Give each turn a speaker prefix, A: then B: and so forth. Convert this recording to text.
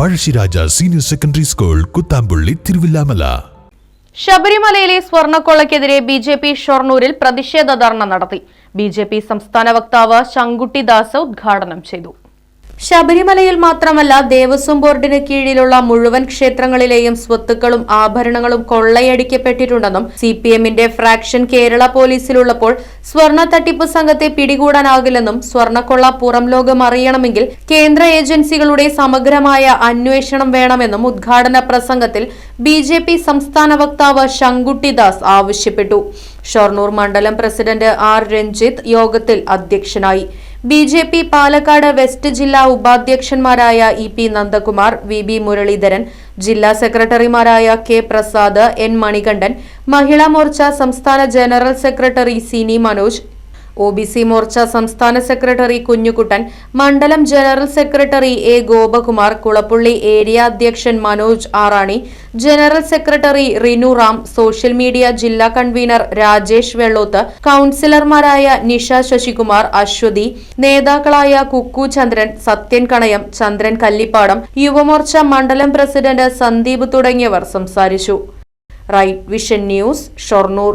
A: Pazhassiraja senior secondary school Kuthampully Thiruvilwamala.
B: ശബരിമലയിലെ സ്വർണക്കൊള്ളക്കെതിരെ B J P ഷൊർണൂരിൽ പ്രതിഷേധ ധർണ നടത്തി. ബി ജെ പി സംസ്ഥാന വക്താവ് ശങ്കുട്ടി ദാസ് ഉദ്ഘാടനം ചെയ്തു. ശബരിമലയിൽ മാത്രമല്ല ദേവസ്വം ബോർഡിന് കീഴിലുള്ള മുഴുവൻ ക്ഷേത്രങ്ങളിലെയും സ്വത്തുക്കളും ആഭരണങ്ങളും കൊള്ളയടിക്കപ്പെട്ടിട്ടുണ്ടെന്നും സി പി എമ്മിന്റെ ഫ്രാക്ഷൻ കേരള പോലീസിലുള്ളപ്പോൾ സ്വർണ തട്ടിപ്പ് സംഘത്തെ പിടികൂടാനാകില്ലെന്നും സ്വർണക്കൊള്ള പുറം ലോകം അറിയണമെങ്കിൽ കേന്ദ്ര ഏജൻസികളുടെ സമഗ്രമായ അന്വേഷണം വേണമെന്നും ഉദ്ഘാടന പ്രസംഗത്തിൽ ബി സംസ്ഥാന വക്താവ് ശങ്കുട്ടിദാസ് ആവശ്യപ്പെട്ടു. ഷൊർണൂർ മണ്ഡലം പ്രസിഡന്റ് ആർ രഞ്ജിത്ത് യോഗത്തിൽ അധ്യക്ഷനായി. B J P Palakkad west ജില്ലാ ഉപാധ്യക്ഷന്മാരായ E P Nandakumar V B Muraleedharan ജില്ലാ സെക്രട്ടറിമാരായ കെ പ്രസാദ് എൻ മണികണ്ഠൻ മഹിളാ മോർച്ച സംസ്ഥാന general secretary Sini Manoj O B C Morcha സംസ്ഥാന സെക്രട്ടറി കുഞ്ഞുകുട്ടൻ മണ്ഡലം general secretary A Gopakumar Kulappully area അധ്യക്ഷൻ Manoj Arani general secretary Rinu Ram social media ജില്ലാ convener Rajesh Vellothu കൌൺസിലർമാരായ നിഷ ശശികുമാർ അശ്വതി നേതാക്കളായ കുക്കു ചന്ദ്രൻ സത്യൻ കണയം ചന്ദ്രൻ കല്ലിപ്പാടം യുവമോർച്ച മണ്ഡലം പ്രസിഡന്റ് സന്ദീപ് തുടങ്ങിയവർ സംസാരിച്ചു. Right Vision News Shoranur.